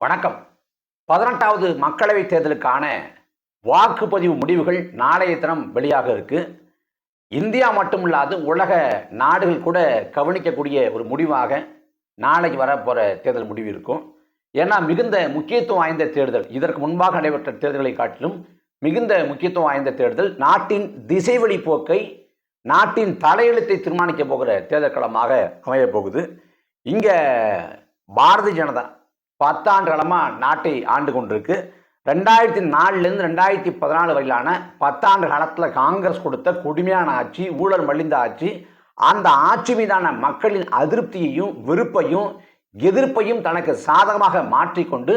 வணக்கம். பதினெட்டாவது மக்களவைத் தேர்தலுக்கான வாக்குப்பதிவு முடிவுகள் நாளைய தினம் வெளியாக இருக்கு. இந்தியா மட்டுமில்லாது உலக நாடுகள் கூட கவனிக்கக்கூடிய ஒரு முடிவாக நாளைக்கு வரப்போகிற தேர்தல் முடிவு இருக்கும். ஏன்னா மிகுந்த முக்கியத்துவம் வாய்ந்த தேர்தல் இதற்கு முன்பாக நடைபெற்ற தேர்தலை காட்டிலும் மிகுந்த முக்கியத்துவம் வாய்ந்த தேர்தல் நாட்டின் திசைவழி போக்கை நாட்டின் தலையெழுத்தை தீர்மானிக்க போகிற தேர்தல் களமாக அமையப் போகுது. இங்கே பாரதிய ஜனதா பத்தாண்டு காலமாக நாட்டை ஆண்டு கொண்டிருக்கு. ரெண்டாயிரத்தி நாலுலேருந்து ரெண்டாயிரத்தி பதினாலு வரையிலான பத்தாண்டு காலத்தில் காங்கிரஸ் கொடுத்த கொடுமையான ஆட்சி ஊழல் மலிந்த ஆட்சி அந்த ஆட்சி மீதான மக்களின் அதிருப்தியையும் வெறுப்பையும் எதிர்ப்பையும் தனக்கு சாதகமாக மாற்றிக்கொண்டு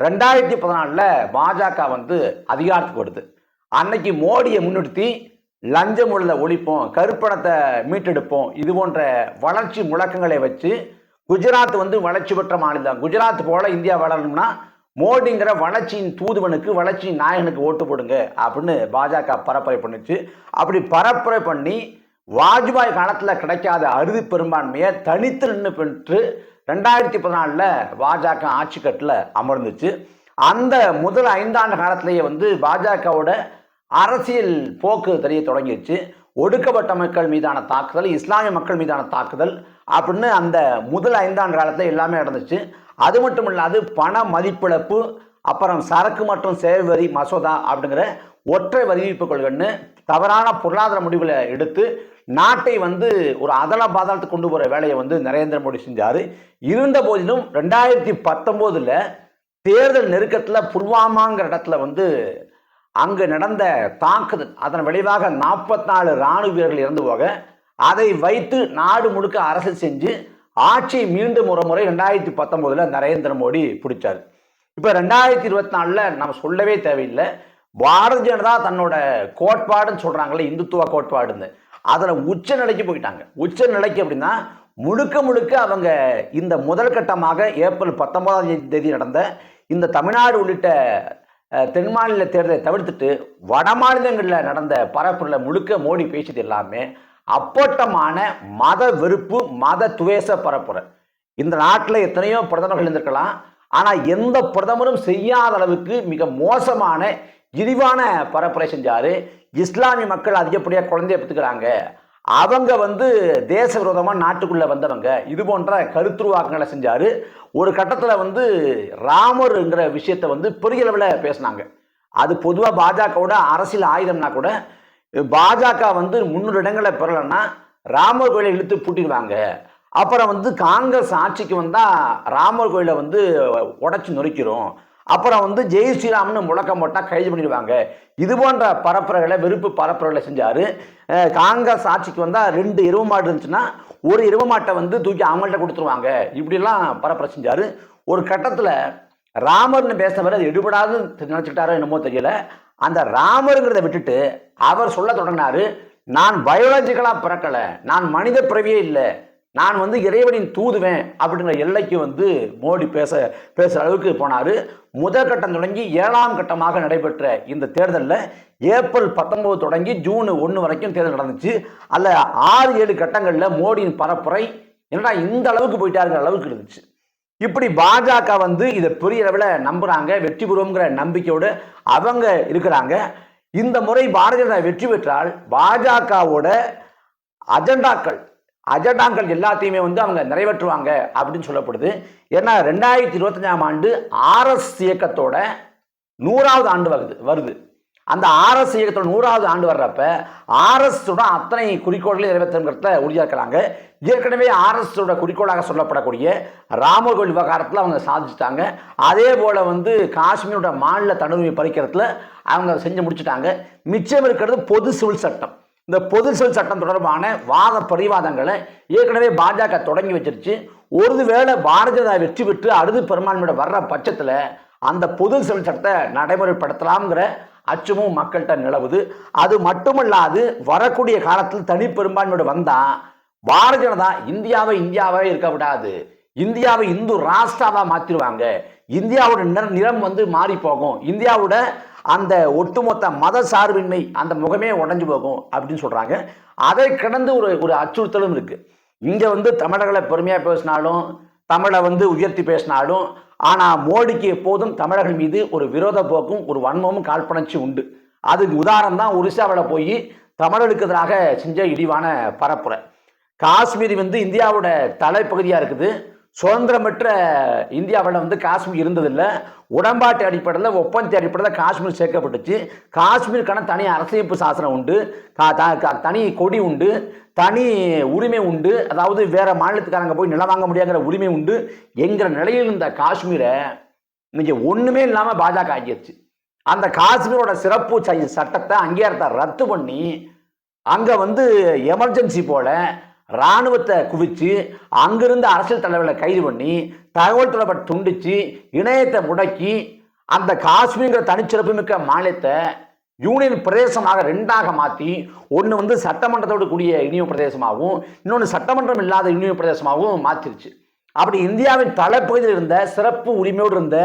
ரெண்டாயிரத்தி பதினாலில் பாஜக வந்து அதிகாரத்துக்கு வருது. அன்னைக்கு மோடியை முன்னிறுத்தி லஞ்சம் உள்ள ஒழிப்போம் கருப்பணத்தை மீட்டெடுப்போம் இது போன்ற வளர்ச்சி முழக்கங்களை வச்சு குஜராத் வந்து வளர்ச்சி பெற்ற மாநிலம் குஜராத் போல இந்தியா வளரணும்னா மோடிங்கிற வளர்ச்சியின் தூதுவனுக்கு வளர்ச்சியின் நாயகனுக்கு ஓட்டு போடுங்க அப்படின்னு பாஜக பரப்புரை பண்ணுச்சு. அப்படி பரப்புரை பண்ணி வாஜ்பாய் காலத்தில் கிடைக்காத அறுதி பெரும்பான்மையை தனித்து நின்று பெற்று ரெண்டாயிரத்தி பதினாலில் பாஜக ஆட்சி கட்டில் அமர்ந்துச்சு. அந்த முதல் ஐந்தாண்டு காலத்திலேயே வந்து பாஜகவோட அரசியல் போக்கு தெரிய தொடங்கிடுச்சு. ஒடுக்கப்பட்ட மக்கள் மீதான தாக்குதல் இஸ்லாமிய மக்கள் மீதான தாக்குதல் அப்படின்னு அந்த முதல் ஐந்தாண்டு காலத்தில் எல்லாமே நடந்துச்சு. அது மட்டும் இல்லாது பண மதிப்பிழப்பு அப்புறம் சரக்கு மற்றும் சேவை வரி மசோதா அப்படிங்கிற ஒற்றை வரிவிப்பு கொள்கைன்னு தவறான பொருளாதார முடிவுகளை எடுத்து நாட்டை வந்து ஒரு அதல பாதாளத்துக்கு கொண்டு போகிற வேலையை வந்து நரேந்திர மோடி செஞ்சார். இருந்த போதிலும் ரெண்டாயிரத்தி பத்தொம்போதில் தேர்தல் நெருக்கத்தில் புல்வாமாங்கிற இடத்துல வந்து அங்கு நடந்த தாக்குதல் அதன் விளைவாக நாற்பத்தி நாலு இராணுவ வீரர்கள் இறந்து போக அதை வைத்து நாடு முழுக்க அரசு செஞ்சு ஆட்சியை மீண்டும் ஒரு முறை ரெண்டாயிரத்தி பத்தொம்போதில் நரேந்திர மோடி பிடிச்சார். இப்போ ரெண்டாயிரத்தி இருபத்தி நாலில் நம்ம சொல்லவே தேவையில்லை. பாரதிய ஜனதா தன்னோட கோட்பாடுன்னு சொல்கிறாங்களே இந்துத்துவ கோட்பாடுன்னு. அதில் உச்ச நிலைக்கு போயிட்டாங்க. உச்ச நிலைக்கு அப்படின்னா முழுக்க முழுக்க அவங்க இந்த முதல் கட்டமாக ஏப்ரல் பத்தொன்பதாம் தேதி நடந்த இந்த தமிழ்நாடு உள்ளிட்ட தென் மாநில தேர்தலை தவிர்த்துட்டு வட மாநிலங்களில் நடந்த பரப்புரில் முழுக்க மோடி பேசியது எல்லாமே அப்பட்டமான மத வெறுப்பு மத துவேச பரப்புரை. இந்த நாட்டில் எத்தனையோ பிரதமர்கள் இருந்திருக்கலாம். ஆனால் எந்த பிரதமரும் செய்யாத அளவுக்கு மிக மோசமான இழிவான பரப்புரை செஞ்சார். இஸ்லாமிய மக்கள் அதிகப்படியாக குழந்தைய பெற்றுக்கிறாங்க. அவங்க வந்து தேச விரோதமாக நாட்டுக்குள்ளே வந்தவங்க. இது போன்ற கருத்துருவாக்கங்களை செஞ்சார். ஒரு கட்டத்தில் வந்து ராமருங்கிற விஷயத்தை வந்து பெரிய அளவில் பேசினாங்க. அது பொதுவாக பாஜகவோட அரசியல் ஆயுதம்னா கூட பாஜக வந்து முன்னூறு இடங்களை பெறலைன்னா ராமர் கோயிலை இழுத்து பூட்டிடுவாங்க. அப்புறம் வந்து காங்கிரஸ் ஆட்சிக்கு வந்தால் ராமர் கோயிலை வந்து உடச்சி நொறுக்கிறோம் அப்புறம் வந்து ஜெய் ஸ்ரீராம்னு முழக்கம் போட்டால் கைது பண்ணிடுவாங்க. இது போன்ற பரப்புரைகளை வெறுப்பு பரப்புரைகளை செஞ்சார். காங்கிரஸ் ஆட்சிக்கு வந்தால் ரெண்டு எருவு மாடு இருந்துச்சுன்னா ஒரு எருவு மாட்டை வந்து தூக்கி அவங்கள்ட்ட கொடுத்துருவாங்க. இப்படிலாம் பரப்புரை செஞ்சார். ஒரு கட்டத்தில் ராமர்னு பேசினவர் அது எடுபடாதுன்னு நினச்சிக்கிட்டாரோ என்னமோ தெரியல. அந்த ராமருங்கிறத விட்டுட்டு அவர் சொல்ல தொடங்கினாரு நான் பயாலஜிக்கலாக பிறக்கலை. நான் மனித பிறவியே இல்லை. நான் வந்து இறைவனின் தூதுவேன். அப்படிங்கிற எல்லைக்கு வந்து மோடி பேச பேசுகிற அளவுக்கு போனார். முதல் கட்டம் தொடங்கி ஏழாம் கட்டமாக நடைபெற்ற இந்த தேர்தலில் ஏப்ரல் பத்தொம்போது தொடங்கி ஜூன் ஒன்று வரைக்கும் தேர்தல் நடந்துச்சு. அதில் ஆறு ஏழு கட்டங்களில் மோடியின் பரப்புரை என்னடா இந்த அளவுக்கு போயிட்டாருங்கிற அளவுக்கு இருந்துச்சு. இப்படி பாஜக வந்து இதை பெரிய அளவில் நம்புறாங்க வெற்றி பெறுவோங்கிற நம்பிக்கையோடு அவங்க இருக்கிறாங்க. இந்த முறை பாரதிய ஜனதா வெற்றி பெற்றால் பாஜகவோட அஜெண்டாக்கள் அஜெண்டாக்கள் எல்லாத்தையுமே வந்து அவங்க நிறைவேற்றுவாங்க அப்படின்னு சொல்லப்படுது. ஏன்னா ரெண்டாயிரத்தி இருபத்தஞ்சாம் ஆண்டு ஆர்எஸ் இயக்கத்தோட நூறாவது ஆண்டு வருது வருது. அந்த ஆர்எஸ் இயக்கத்தோட நூறாவது ஆண்டு வர்றப்ப ஆர்எஸோட அத்தனை குறிக்கோள்களையும் நிறைவேற்றுங்கிறத உறுதியாக இருக்கிறாங்க. ஏற்கனவே ஆர்எஸோட குறிக்கோளாக சொல்லப்படக்கூடிய ராமர் கோயில் விவகாரத்தில் அவங்க சாதிச்சிட்டாங்க. அதே போல் வந்து காஷ்மீரோட மாநில தனுரிமை பறிக்கிறதுல அவங்க செஞ்சு முடிச்சுட்டாங்க. மிச்சம் இருக்கிறது பொது சிவில் சட்டம். இந்த பொது சிவில் சட்டம் தொடர்பான வாத பரிவாதங்களை ஏற்கனவே பாஜக தொடங்கி வச்சிருச்சு. ஒருவேளை பாரதிய ஜனதா வெற்றி பெற்று அறுதி பெரும்பான்மையோட வர்ற பட்சத்தில் அந்த பொது சிவில் சட்டத்தை நடைமுறைப்படுத்தலாம்ங்கிற அச்சமும் மக்கள்கிட்ட நிலவுது. அது மட்டுமல்லாது வரக்கூடிய காலத்தில் தனிப்பெரும்பான்மையோடு வந்தால் பாரதிய ஜனதா இந்தியாவை இந்தியாவே இருக்க விடாது. இந்தியாவை இந்து ராஷ்டிராவா மாற்றிடுவாங்க இந்தியாவோட நிற- நிறம் வந்து மாறி போகும். இந்தியாவோட அந்த ஒட்டுமொத்த மத சார்பின்மை அந்த முகமே உடஞ்சி போகும் அப்படின்னு சொல்றாங்க. அதை கடந்து ஒரு ஒரு அச்சுறுத்தலும் இருக்கு. இங்க வந்து தமிழர்களை பெருமையா பேசினாலும் தமிழை வந்து உயர்த்தி பேசினாலும் ஆனால் மோடிக்கு எப்போதும் தமிழர்கள் மீது ஒரு விரோத போக்கும் ஒரு வன்மமும் காழ்ப்புணர்ச்சி உண்டு. அதுக்கு உதாரணம் தான் ஒரிசாவில் போய் தமிழர்களுக்கு எதிராக செஞ்ச இழிவான பரப்புரை. காஷ்மீர் வந்து இந்தியாவோட தலைப்பகுதியாக இருக்குது. சுதந்திரமற்ற இந்தியாவில் வந்து காஷ்மீர் இருந்ததில்லை. உடன்பாட்டு அடிப்படையில் ஒப்பந்த அடிப்படையில் காஷ்மீர் சேர்க்கப்பட்டுச்சு. காஷ்மீருக்கான தனி அரசியலமைப்பு சாசனம் உண்டு. கா- த- தனி கொடி உண்டு. தனி உரிமை உண்டு. அதாவது வேறு மாநிலத்துக்காரங்க போய் நிலம் வாங்க முடியாங்கிற உரிமை உண்டு. என்கிற நிலையில் இருந்த காஷ்மீரை இன்றைக்கி ஒன்றுமே இல்லாமல் பாஜக ஆகிடுச்சு அந்த காஷ்மீரோட சிறப்பு சட்டத்தை அங்கீகாரத்தை ரத்து பண்ணி அங்கே வந்து எமர்ஜென்சி போல ராணுவத்தை குவிச்சு அங்கிருந்து அரசியல் தலைவர்களை கைது பண்ணி தகவல் தொடர்பை துண்டிச்சு இணையத்தை முடக்கி அந்த காஷ்மீர்ங்கிற தனிச்சிறப்பு மிக்க மாநிலத்தை யூனியன் பிரதேசமாக ரெண்டாக மாற்றி ஒன்று வந்து சட்டமன்றத்தோடு கூடிய யூனியன் பிரதேசமாகவும் இன்னொன்று சட்டமன்றம் இல்லாத யூனியன் பிரதேசமாகவும் மாற்றிருச்சு அப்படி இந்தியாவின் தலைப்பகுதியில் இருந்த சிறப்பு உரிமையோடு இருந்த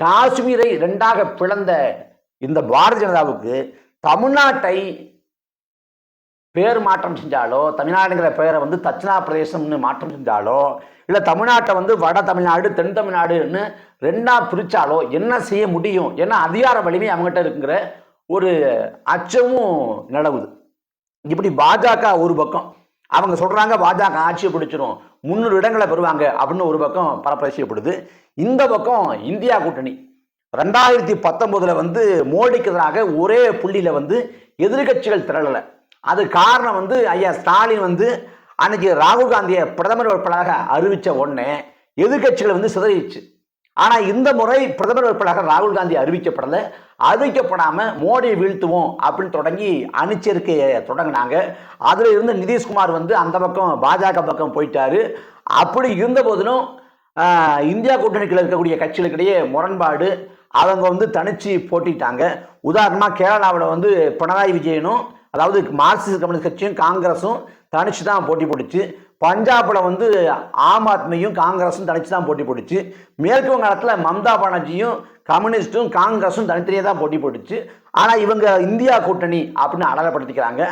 காஷ்மீரை ரெண்டாக பிளந்த இந்த பாரதிய ஜனதாவுக்கு தமிழ்நாட்டை பேர் மாற்றம் செஞ்சாலோ தமிழ்நாடுங்கிற பெயரை வந்து தட்சிணா பிரதேசம்னு மாற்றம் செஞ்சாலோ இல்லை தமிழ்நாட்டை வந்து வட தமிழ்நாடு தென் தமிழ்நாடுன்னு ரெண்டாக பிரித்தாலோ என்ன செய்ய முடியும் ஏன்னா அதிகார வலிமை அவங்ககிட்ட இருக்குங்கிற ஒரு அச்சமும் நிலவுது. இப்படி பாஜக ஒரு பக்கம் அவங்க சொல்கிறாங்க பாஜக ஆட்சியை பிடிச்சிரும் முன்னூறு இடங்களை பெறுவாங்க அப்படின்னு ஒரு பக்கம் பரப்புரை செய்யப்படுது இந்த பக்கம் இந்தியா கூட்டணி ரெண்டாயிரத்தி பத்தொம்போதில் வந்து மோடிக்கு எதிராக ஒரே புள்ளியில வந்து எதிர்க்கட்சிகள் திரளலை. அது காரணம் வந்து ஐயா ஸ்டாலின் வந்து அன்னைக்கு ராகுல் காந்தியை பிரதமர் வேட்பாளராக அறிவித்த உடனே எதிர்கட்சிகள் வந்து சிதறிச்சு ஆனால் இந்த முறை பிரதமர் வேட்பாளராக ராகுல் காந்தி அறிவிக்கப்படலை. அறிவிக்கப்படாமல் மோடியை வீழ்த்துவோம் அப்படின்னு தொடங்கி அணிச்சேர்க்கையை தொடங்கினாங்க. அதில் இருந்து நிதிஷ்குமார் வந்து அந்த பக்கம் பாஜக பக்கம் போயிட்டாரு. அப்படி இருந்த போதிலும் இந்தியா கூட்டணிக்கில் இருக்கக்கூடிய கட்சிகளுக்கிடையே முரண்பாடு அவங்க வந்து தனிச்சு போட்டிட்டாங்க. உதாரணமாக கேரளாவில் வந்து பினராயி விஜயனும் அதாவது மார்க்சிஸ்ட் கம்யூனிஸ்ட் கட்சியும் காங்கிரஸும் தனிச்சு தான் போட்டி போட்டுச்சு. பஞ்சாபில் வந்து ஆம் ஆத்மியும் காங்கிரஸும் தனிச்சு தான் போட்டி போட்டுச்சு. மேற்கு வங்காளத்தில் மம்தா பானர்ஜியும் கம்யூனிஸ்ட்டும் காங்கிரஸும் தனித்தனியாக தான் போட்டி போட்டுச்சு. ஆனால் இவங்க இந்தியா கூட்டணி அப்படின்னு அடையாளப்படுத்திக்கிறாங்க.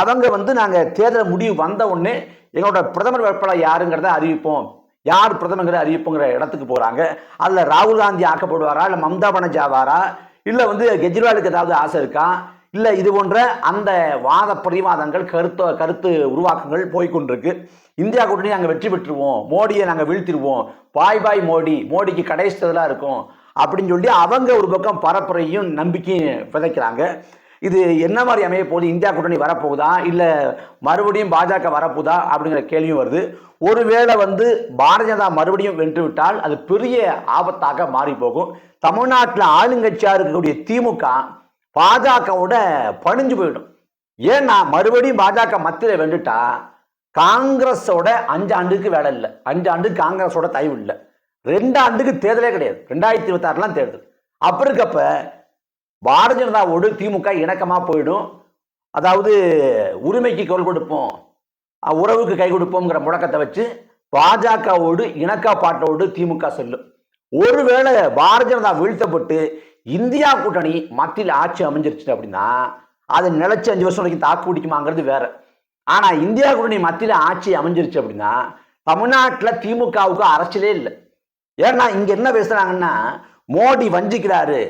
அவங்க வந்து நாங்கள் தேர்தல் முடிவு வந்த உடனே எங்களோட பிரதமர் வேட்பாளர் யாருங்கிறத அறிவிப்போம். யார் பிரதமங்கிற அறிவிப்புங்கிற இடத்துக்கு போகிறாங்க அதில் ராகுல் காந்தி ஆக்கப்படுவாரா? இல்லை மம்தா பானர்ஜி ஆவாரா? இல்லை வந்து கெஜ்ரிவாலுக்கு ஏதாவது ஆசை இருக்கா? இல்லை இது போன்ற அந்த வாத பிரதிவாதங்கள் கருத்து கருத்து உருவாக்கங்கள் போய்கொண்டிருக்கு. இந்தியா கூட்டணி நாங்கள் வெற்றி பெற்றுருவோம். மோடியை நாங்கள் வீழ்த்திடுவோம் பாய் பாய் மோடி. மோடிக்கு கடைசி இருக்கும். அப்படின்னு சொல்லி அவங்க ஒரு பக்கம் பரப்புரையும் நம்பிக்கையும் விதைக்கிறாங்க. இது என்ன மாதிரி அமைய போகுது? இந்தியா கூட்டணி வரப்போகுதா? இல்லை மறுபடியும் பாஜக வரப்போகுதா? அப்படிங்கிற கேள்வியும் வருது. ஒருவேளை வந்து பாரதிய ஜனதா மறுபடியும் வென்று விட்டால் அது பெரிய ஆபத்தாக மாறி போகும் தமிழ்நாட்டில் ஆளுங்கட்சியாக இருக்கக்கூடிய திமுக பாஜகவோட பணிஞ்சு போயிடும். ஏன்னா மறுபடியும் பாஜக மத்தியில் வென்றுட்டா காங்கிரஸோட அஞ்சு ஆண்டுக்கு வேலை இல்லை. அஞ்சு ஆண்டுக்கு காங்கிரஸோட தயவு இல்லை. ரெண்டு ஆண்டுக்கு தேர்தலே கிடையாது. ரெண்டாயிரத்தி இருபத்தாறுலாம் தேர்தல். அப்படி இருக்கப்ப பாரதிய ஜனதாவோடு திமுக இணக்கமாக போயிடும். அதாவது உரிமைக்கு குரல் கொடுப்போம். உறவுக்கு கை கொடுப்போங்கிற முழக்கத்தை வச்சு பாஜகவோடு இணக்கப்பாட்டோடு திமுக செல்லும். ஒருவேளை பாரதிய ஜனதா வீழ்த்தப்பட்டு இந்தியா கூட்டணி மத்தியில் ஆட்சி அமைஞ்சிருச்சு அப்படின்னா அது நிலச்சி அஞ்சு வருஷம் வரைக்கும் தாக்கு பிடிக்குமாங்கிறது வேற. ஆனால் இந்தியா கூட்டணி மத்தியில் ஆட்சி அமைஞ்சிருச்சு அப்படின்னா தமிழ்நாட்டில் திமுகவுக்கு அரசியலே இல்லை. ஏன்னா இங்கே என்ன பேசுகிறாங்கன்னா மோடி வஞ்சிக்கிறாரு.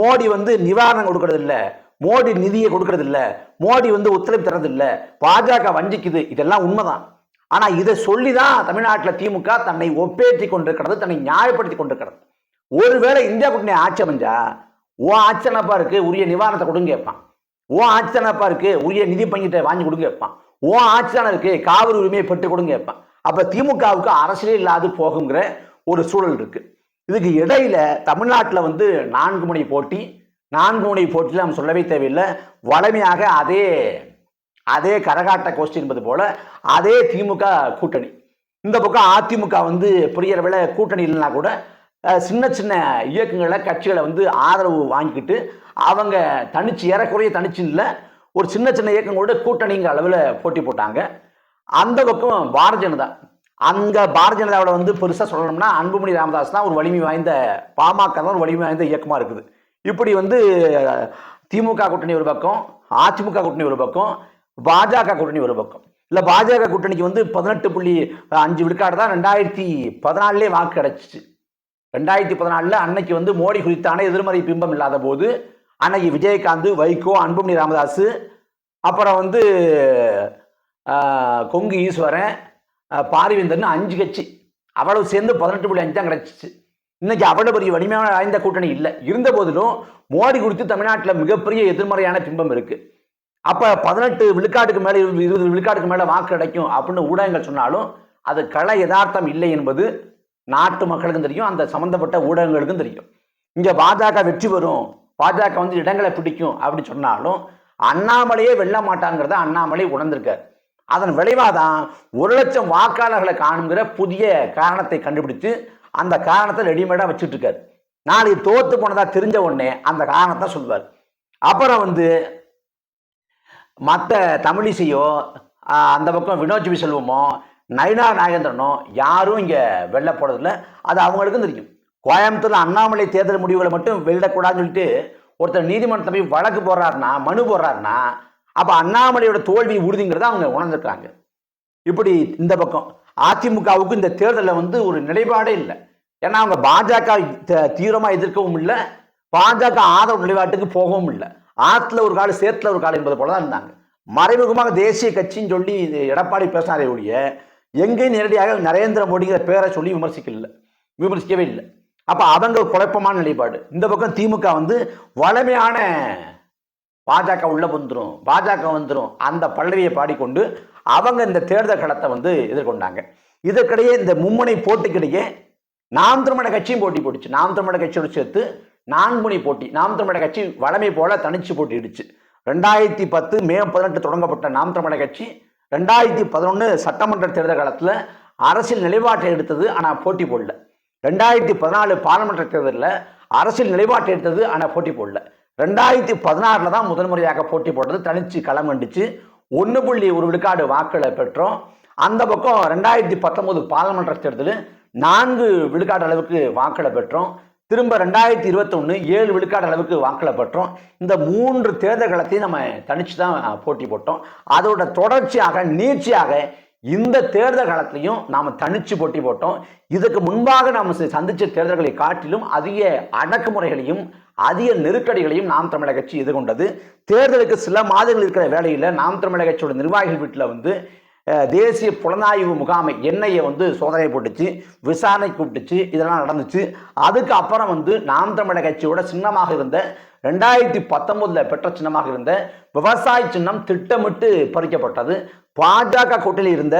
மோடி வந்து நிவாரணம் கொடுக்கறதில்ல. மோடி நிதியை கொடுக்கறதில்ல. மோடி வந்து உத்தரவு தர்றது பாஜக வஞ்சிக்குது. இதெல்லாம் உண்மைதான். ஆனால் இதை சொல்லி தான் தமிழ்நாட்டில் திமுக தன்னை ஒப்பேற்றி கொண்டிருக்கிறது தன்னை நியாயப்படுத்தி கொண்டிருக்கிறது. ஒருவேளை இந்தியா கூட்டணி ஆட்சி அமைஞ்சா ஓ ஆட்சி இருக்கு? உரிய நிவாரணத்தை கொடுங்க கேட்பான். ஓ ஆட்சனப்பா இருக்கு? உரிய நிதி பங்கிட்ட வாங்கி கொடுங்க கேட்பான். ஓ ஆட்சி இருக்கு? காவிரி உரிமையை பெற்று கொடுங்க கேட்பான். அப்ப திமுகவுக்கு அரசியலே இல்லாது போகுங்கிற ஒரு சூழல் இருக்கு. இதுக்கு இடையில தமிழ்நாட்டில் வந்து நான்கு முனை போட்டி நான்கு முனை போட்டியில் நம்ம சொல்லவே தேவையில்லை. வளமையாக அதே அதே கரகாட்ட கோஷ்டி என்பது போல அதே திமுக கூட்டணி. இந்த பக்கம் அதிமுக வந்து புரியற அளவில் கூட்டணி இல்லைனா கூட சின்ன சின்ன இயக்கங்களை கட்சிகளை வந்து ஆதரவு வாங்கிக்கிட்டு அவங்க தனிச்சு ஏறக்குறைய தனிச்சு இல்லை ஒரு சின்ன சின்ன இயக்கங்களோட கூட்டணிங்கிற அளவில் போட்டி போட்டாங்க. அந்த பக்கம் பாரதிய ஜனதா. அங்கே பாரதிய ஜனதாவோட வந்து பெருசாக சொல்லணும்னா அன்புமணி ராமதாஸ் தான் ஒரு வலிமை வாய்ந்த பாமக தான் ஒரு வலிமை வாய்ந்த இயக்கமாக இருக்குது. இப்படி வந்து திமுக கூட்டணி ஒரு பக்கம் அதிமுக கூட்டணி ஒரு பக்கம் பாஜக கூட்டணி ஒரு பக்கம். இல்லை பாஜக கூட்டணிக்கு வந்து பதினெட்டு புள்ளி அஞ்சு விழுக்காடு தான் ரெண்டாயிரத்தி பதினாலே வாக்கு கிடச்சிச்சு. ரெண்டாயிரத்தி பதினாலில் அன்னைக்கு வந்து மோடி குறித்தான எதிர்மறை பிம்பம் இல்லாத போது அன்னைக்கு விஜயகாந்த் வைகோ அன்புமணி ராமதாஸ் அப்புறம் வந்து கொங்கு ஈஸ்வரன் ஆஹ், பாரிவேந்தர்னு அஞ்சு கட்சி. அவ்வளவு சேர்ந்து பதினெட்டு புள்ளி அஞ்சு தான் கிடச்சிச்சு. இன்னைக்கு அவ்வளவு பெரிய வலிமையான வாய்ந்த கூட்டணி இல்லை. இருந்த போதிலும் மோடி குறித்து தமிழ்நாட்டில் மிகப்பெரிய எதிர்மறையான பிம்பம் இருக்கு. அப்போ பதினெட்டு விழுக்காட்டுக்கு மேலே இருபது இருபது விழுக்காட்டுக்கு மேலே வாக்கு கிடைக்கும் அப்படின்னு ஊடகங்கள் சொன்னாலும் அது கள யதார்த்தம் இல்லை என்பது நாட்டு மக்களுக்கும் தெரியும் அந்த சம்மந்தப்பட்ட ஊடகங்களுக்கும் தெரியும். இங்கே பாஜக வெற்றி பெறும் பாஜக வந்து இடங்களை பிடிக்கும் அப்படின்னு சொன்னாலும் அண்ணாமலையே வெல்ல மாட்டாங்கிறத அண்ணாமலை உணர்ந்திருக்கார். அதன் விளைவாக தான் ஒரு லட்சம் வாக்காளர்களை காணுங்கிற புதிய காரணத்தை கண்டுபிடித்து அந்த காரணத்தை ரெடிமேடாக வச்சுட்டு இருக்காரு நாளைக்கு தோத்து போனதா தெரிஞ்ச உடனே அந்த காரணத்தை சொல்வார். அப்புறம் வந்து மற்ற தமிழிசையோ அந்த பக்கம் வினோத் செல்வமோ நயனா நாகேந்திரனும் யாரும் இங்கே வெளில போறதில்ல. அது அவங்களுக்கும் தெரியும். கோயம்புத்தூரில் அண்ணாமலை தேர்தல் முடிவுகளை மட்டும் வெளியிடக்கூடாதுன்னு சொல்லிட்டு ஒருத்தர் நீதிமன்றத்தை போய் வழக்கு போடுறாருன்னா மனு போடுறாருன்னா அப்போ அண்ணாமலையோட தோல்வி உறுதிங்கிறத அவங்க உணர்ந்துருக்காங்க இப்படி இந்த பக்கம் அதிமுகவுக்கு இந்த தேர்தலில் வந்து ஒரு நிலைப்பாடே இல்லை. ஏன்னா அவங்க பாஜக தீவிரமாக எதிர்க்கவும் இல்லை. பாஜக ஆதரவு நிலைப்பாட்டுக்கு போகவும் இல்லை. ஆற்றுல ஒரு கால் சேத்துல ஒரு காலு என்பது போல தான் இருந்தாங்க. மறைமுகமாக தேசிய கட்சின்னு சொல்லி இது எடப்பாடி பேசினாரே ஒழிய எங்கேயும் நேரடியாக நரேந்திர மோடிங்கிற பேரை சொல்லி விமர்சிக்கல விமர்சிக்கவே இல்லை. அப்போ அவங்க குழப்பமான நிலைப்பாடு. இந்த பக்கம் திமுக வந்து வளமையான பாஜக உள்ளே வந்துடும் பாஜக வந்துடும் அந்த பல்லவியை பாடிக்கொண்டு அவங்க இந்த தேர்தல் களத்தை வந்து எதிர்கொண்டாங்க. இதற்கிடையே இந்த மும்முனை போட்டிக்கிடையே நாம் தமிழக கட்சியும் போட்டி போட்டுச்சு. நாம் தமிழக கட்சியோடு சேர்த்து நான்முனை போட்டி நாம் தமிழக கட்சி வளமை போல தனிச்சு போட்டியிடுச்சு ரெண்டாயிரத்தி பத்து மே பதினெட்டு தொடங்கப்பட்ட நாம் தமிழக கட்சி ரெண்டாயிரத்தி பதினொன்று சட்டமன்ற தேர்தல் காலத்தில் அரசியல் நிலைப்பாட்டை எடுத்தது ஆனால் போட்டி போடல. ரெண்டாயிரத்தி பதினாலு பாராளுமன்ற தேர்தலில் அரசியல் நிலைப்பாட்டை எடுத்தது ஆனால் போட்டி போடல. ரெண்டாயிரத்தி பதினாறில் தான் முதன்முறையாக போட்டி போட்டது தனிச்சு களம் கண்டுச்சு ஒன்று புள்ளி ஒரு விழுக்காடு வாக்களை பெற்றோம். அந்த பக்கம் ரெண்டாயிரத்தி பத்தொம்போது பாராளுமன்ற தேர்தலில் நான்கு விழுக்காடு அளவுக்கு வாக்களை பெற்றோம். திரும்ப ரெண்டாயிரத்தி இருபத்தொன்று ஏழு விழுக்காடு அளவுக்கு வாக்களை பெற்றோம் இந்த மூன்று தேர்தல்களத்தையும் நம்ம தனிச்சு தான் போட்டி போட்டோம். அதோட தொடர்ச்சியாக நீட்சியாக இந்த தேர்தல் காலத்திலையும் நாம் தனிச்சு போட்டி போட்டோம். இதுக்கு முன்பாக நாம் சந்தித்த சந்திச்ச தேர்தல்களை காட்டிலும் அதிக அடக்குமுறைகளையும் அதிக நெருக்கடிகளையும் நாம் தமிழக கட்சி எதிர்கொண்டது. தேர்தலுக்கு சில மாதங்கள் இருக்கிற வேலையில் நாம் தமிழக கட்சியோட நிர்வாகிகள் வீட்டில் வந்து தேசிய புலனாய்வு முகாமை எண்ணெயை வந்து சோதனை போட்டுச்சு விசாரணை கூப்பிட்டுச்சு இதெல்லாம் நடந்துச்சு. அதுக்கப்புறம் வந்து நாம் தமிழக கட்சியோட சின்னமாக இருந்த ரெண்டாயிரத்தி பத்தொன்பதுல பெற்ற சின்னமாக இருந்த விவசாய சின்னம் திட்டமிட்டு பறிக்கப்பட்டது. பாஜக கூட்டணியில் இருந்த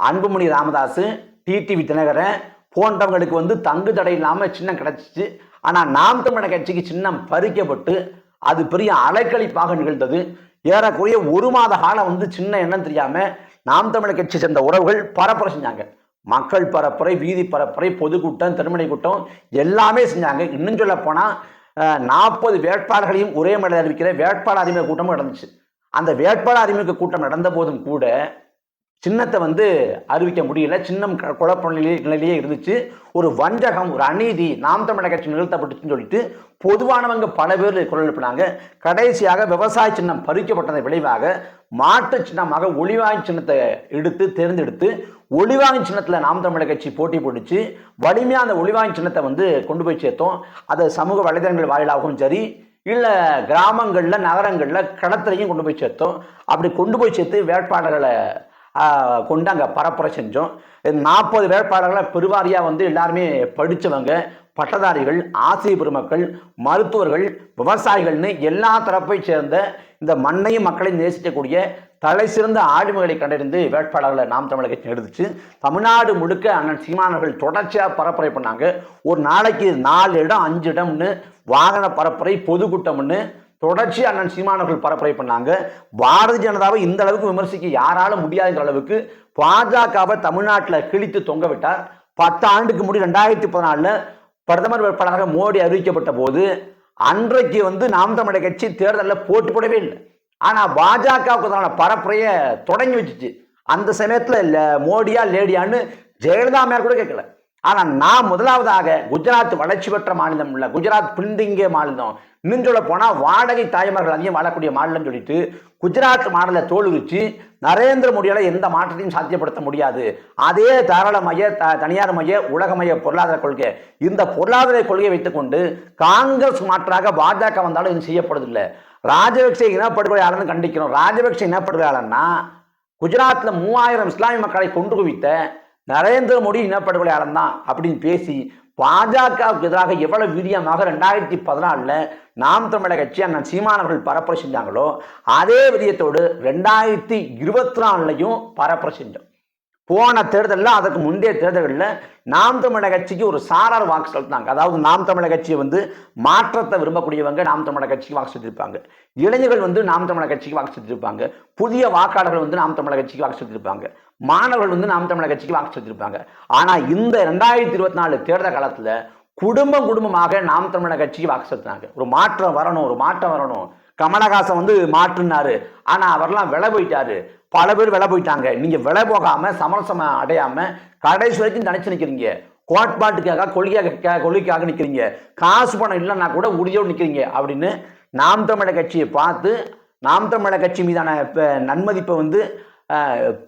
அன்புமணி ராமதாஸ் டிடிவி தினகரன் போன்றவங்களுக்கு வந்து தங்கு தடை இல்லாமல் சின்னம் கிடைச்சிச்சு. ஆனால் நாம் தமிழக கட்சிக்கு சின்னம் பறிக்கப்பட்டு அது பெரிய அலைக்கழிப்பாக நிகழ்ந்தது. ஏறக்குறைய ஒரு மாத காலம் வந்து சின்ன எண்ணம் தெரியாம நாம் தமிழர் கட்சி சேர்ந்த உறவுகள் பரப்புரை செஞ்சாங்க. மக்கள் பரப்புரை வீதி பரப்புரை பொதுக்கூட்டம் திருமணி கூட்டம் எல்லாமே செஞ்சாங்க. இன்னும் சொல்ல போனால் நாற்பது வேட்பாளர்களையும் ஒரே மேடையில் அறிவிக்கிற வேட்பாளர் அறிமுக கூட்டமும் நடந்துச்சு. அந்த வேட்பாளர் அறிமுக கூட்டம் நடந்த போதும் கூட சின்னத்தை வந்து அறிவிக்க முடியல. சின்னம் க- குழப்ப நிலையே நிலையிலேயே இருந்துச்சு. ஒரு வஞ்சகம் ஒரு அநீதி நாம் தமிழக கட்சி நிகழ்த்தப்பட்டுச்சுன்னு சொல்லிட்டு பொதுவானவங்க பல பேர் குரல் எழுப்பினாங்க. கடைசியாக விவசாய சின்னம் பறிக்கப்பட்டதன் விளைவாக மாட்டு சின்னமாக ஒளிவாங்கி சின்னத்தை எடுத்து தேர்ந்தெடுத்து ஒளிவாங்கி சின்னத்தில் நாம் தமிழக கட்சி போட்டி போட்டுச்சு. வலிமையாக அந்த ஒளிவாய் சின்னத்தை வந்து கொண்டு போய் சேர்த்தோம். அதை சமூக வலைதளங்கள் வாயிலாகவும் சரி இல்லை கிராமங்களில் நகரங்களில் கடத்துலையும் கொண்டு போய் சேர்த்தோம். அப்படி கொண்டு போய் சேர்த்து வேட்பாளர்களை கொண்டு அங்கே பரப்புரை செஞ்சோம். நாற்பது வேட்பாளர்களை பெருவாரியாக வந்து எல்லாருமே படித்தவங்க பட்டதாரிகள் ஆசிரியர் பெருமக்கள் மருத்துவர்கள் விவசாயிகள்னு எல்லா தரப்பை சேர்ந்த இந்த மண்ணையும் மக்களையும் நேசிக்கக்கூடிய தலை சிறந்த ஆளுமைகளை கண்டறிந்து வேட்பாளர்களை நாம் தமிழக கட்சி எடுத்துச்சு தமிழ்நாடு முழுக்க அண்ணன் சீமானவர்கள் தொடர்ச்சியாக பரப்புரை பண்ணாங்க. ஒரு நாளைக்கு நாலு இடம் அஞ்சு இடம்னு வாகன பரப்புரை பொதுக்கூட்டம்னு தொடர்ச்சி அண்ணன் சீமானவர்கள் பரப்புரை பண்ணாங்க. பாரதிய ஜனதாவை இந்த அளவுக்கு விமர்சிக்க யாராலும் முடியாதுங்கிற அளவுக்கு பாஜகவை தமிழ்நாட்டில் கிழித்து தொங்க விட்டார். பத்து ஆண்டுக்கு முடி ரெண்டாயிரத்தி பதினாலில் பிரதமர் வேட்பாளராக மோடி அறிவிக்கப்பட்ட போது அன்றைக்கு வந்து நாம் தமிழர் கட்சி தேர்தலில் போட்டு போடவே இல்லை. ஆனால் பாஜகவுக்கு பரப்புரையை தொடங்கி வச்சுச்சு. அந்த சமயத்தில் மோடியா லேடியான்னு ஜெயலலிதா மேல் கூட கேட்கல. ஆனால் நான் முதலாவதாக குஜராத் வளர்ச்சி பெற்ற மாநிலம் இல்லை குஜராத் பின்திங்கிய மாநிலம் இன்னும் சொல்ல போனால் வாடகை தாய்மார்கள் அதிகம் வாழக்கூடிய மாநிலம் சொல்லிட்டு குஜராத் மாநில தோலுரிச்சு நரேந்திர மோடியால் எந்த மாற்றத்தையும் சாத்தியப்படுத்த முடியாது. அதே தாராளமய த தனியார் மைய உலகமய பொருளாதார கொள்கை. இந்த பொருளாதார கொள்கையை வைத்துக்கொண்டு காங்கிரஸ் மாற்றாக பாஜக வந்தாலும் இது செய்யப்படுவதில்லை ராஜபக்சே இனப்படுகொலையாளர்னு கண்டிக்கிறோம் ராஜபக்சே இனப்படுகொலையாளர்னா குஜராத்தில் மூவாயிரம் இஸ்லாமிய மக்களை கொண்டு குவித்த நரேந்திர மோடி இனப்படுகொலையாளன் தான் அப்படின்னு பேசி பாஜகவுக்கு எதிராக எவ்வளவு வீரியமாக ரெண்டாயிரத்தி பதினாலில் நாம் தமிழக கட்சி அண்ணன் சீமானவர்கள் பரப்புரை செஞ்சாங்களோ அதே விரியத்தோடு ரெண்டாயிரத்தி இருபத்தி நாலுலையும் பரப்புரை செஞ்சோம். போன தேர்தலில் அதற்கு முந்தைய தேர்தல்களில் நாம் தமிழக கட்சிக்கு ஒரு சாரார் வாக்கு செலுத்தினாங்க. அதாவது நாம் தமிழக கட்சியை வந்து மாற்றத்தை விரும்பக்கூடியவங்க நாம் தமிழக கட்சிக்கு வாக்கு செலுத்திருப்பாங்க. இளைஞர்கள் வந்து நாம் தமிழக கட்சிக்கு வாக்கு செலுத்திருப்பாங்க. புதிய வாக்காளர்கள் வந்து நாம் தமிழக கட்சிக்கு வாக்கு செலுத்திருப்பாங்க. மாணவர்கள் வந்து நாம் தமிழக கட்சிக்கு வாக்கு செலுத்திருப்பாங்க. ஆனால் இந்த ரெண்டாயிரத்தி இருபத்தி நாலு தேர்தல் காலத்தில் குடும்பம் குடும்பமாக நாம் தமிழக கட்சிக்கு வாக்கு செலுத்தினாங்க. ஒரு மாற்றம் வரணும் ஒரு மாற்றம் வரணும். கமலஹாசன் வந்து மாற்றுனாரு. ஆனா அவர்லாம் விலை போயிட்டாரு. பல பேர் விலை போயிட்டாங்க. நீங்க விலை போகாம சமரசம் அடையாம கடைசி வரைக்கும் நினைச்சு நிக்கிறீங்க. கோட்பாட்டுக்காக கொள்கையாக கொள்கைக்காக நிக்கிறீங்க. காசு பணம் இல்லைன்னா கூட உறுதியோடு நிக்கிறீங்க அப்படின்னு நாம் தமிழக கட்சியை பார்த்து நாம் தமிழக கட்சி மீதான நன்மதிப்பை வந்து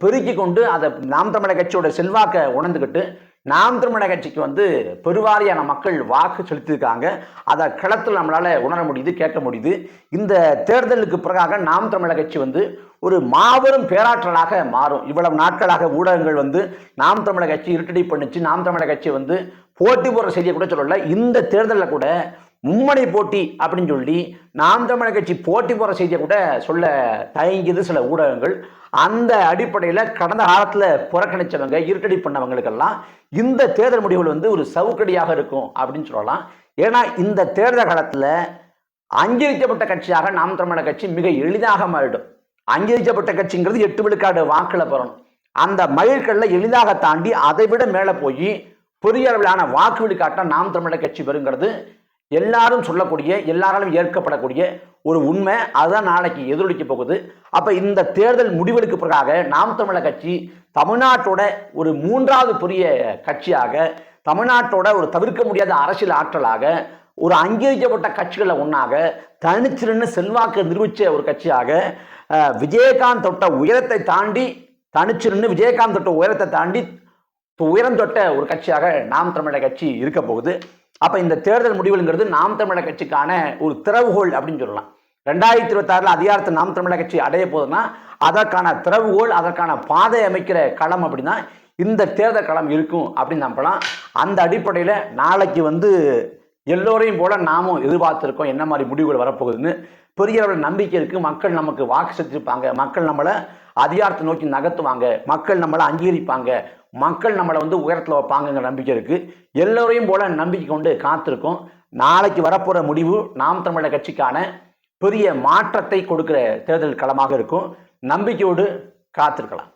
பெருக்கி கொண்டு அதை நாம் தமிழக கட்சியோட செல்வாக்கை உணர்ந்துக்கிட்டு நாம் தமிழக கட்சிக்கு வந்து பெருவாரியான மக்கள் வாக்கு செலுத்தியிருக்காங்க. அதை களத்தில் நம்மளால் உணர முடியுது கேட்க முடியுது. இந்த தேர்தலுக்கு பிறகாக நாம் தமிழக கட்சி வந்து ஒரு மாபெரும் பேராற்றலாக மாறும். இவ்வளவு நாட்களாக ஊடகங்கள் வந்து நாம் தமிழக கட்சி இருட்டடி பண்ணுச்சு. நாம் தமிழக கட்சி வந்து போட்டி போடுற செய்தியை கூட சொல்லல. இந்த தேர்தலில் கூட மும்மணி போட்டி அப்படின்னு சொல்லி நாம் தமிழர் கட்சி போட்டி போகிற செய்தியை கூட சொல்ல தயங்கியது சில ஊடகங்கள். அந்த அடிப்படையில் கடந்த காலத்தில் புறக்கணித்தவங்க இருட்டடி பண்ணவங்களுக்கெல்லாம் இந்த தேர்தல் முடிவுகள் வந்து ஒரு சவுக்கடியாக இருக்கும் அப்படின்னு சொல்லலாம். ஏன்னா இந்த தேர்தல் காலத்தில் அங்கீகரிக்கப்பட்ட கட்சியாக நாம் தமிழக கட்சி மிக எளிதாக மாறிடும். அங்கீகரிக்கப்பட்ட கட்சிங்கிறது எட்டு விழுக்காடு வாக்கில் பெறணும். அந்த மயில்களில் எளிதாக தாண்டி அதை விட மேலே போய் பெரிய அளவிலான வாக்கு விழுக்காட்டம் நாம் தமிழக கட்சி பெறுங்கிறது எல்லாரும் சொல்லக்கூடிய எல்லாராலும் ஏற்கப்படக்கூடிய ஒரு உண்மை அதுதான் நாளைக்கு எதிரொலிக்க போகுது. அப்போ இந்த தேர்தல் முடிவெடுக்க பிறகாக நாம் தமிழ கட்சி தமிழ்நாட்டோட ஒரு மூன்றாவது பெரிய கட்சியாக தமிழ்நாட்டோட ஒரு தவிர்க்க முடியாத அரசியல் ஆற்றலாக ஒரு அங்கீகரிக்கப்பட்ட கட்சிகளில் ஒன்றாக தனிச்சிருன்னு செல்வாக்கு நிரூபித்த ஒரு கட்சியாக விஜயகாந்த் தொட்ட உயரத்தை தாண்டி தனிச்சிருன்னு விஜயகாந்த் தொட்ட உயரத்தை தாண்டி உயரம் தொட்ட ஒரு கட்சியாக நாம் தமிழக கட்சி இருக்க போகுது. அப்போ இந்த தேர்தல் முடிவுங்கிறது நாம் தமிழக கட்சிக்கான ஒரு திறவுகோல் அப்படின்னு சொல்லலாம். ரெண்டாயிரத்தி இருபத்தாறில் அதிகாரத்தை நாம் தமிழக கட்சி அடைய போதுன்னா அதற்கான திறவுகோல் அதற்கான பாதை அமைக்கிற களம் அப்படின்னா இந்த தேர்தல் களம் இருக்கும் அப்படின்னு நம்பலாம். அந்த அடிப்படையில் நாளைக்கு வந்து எல்லோரையும் போல நாமும் எதிர்பார்த்துருக்கோம் என்ன மாதிரி முடிவுகள் வரப்போகுதுன்னு. பெரிய அளவில் நம்பிக்கை இருக்குது மக்கள் நமக்கு வாக்கு செலுத்திருப்பாங்க. மக்கள் நம்மளை அதிகாரத்தை நோக்கி நகர்த்துவாங்க. மக்கள் நம்மளை அங்கீகரிப்பாங்க. மக்கள் நம்மளை வந்து உயரத்தில் வைப்பாங்கங்கிற நம்பிக்கை இருக்குது எல்லோரையும் போல நம்பிக்கை கொண்டு காத்திருக்கோம். நாளைக்கு வரப்போகிற முடிவு நாம் தமிழக கட்சிக்கான பெரிய மாற்றத்தை கொடுக்கிற தேர்தல் களமாக இருக்கும். நம்பிக்கையோடு காத்திருக்கலாம்.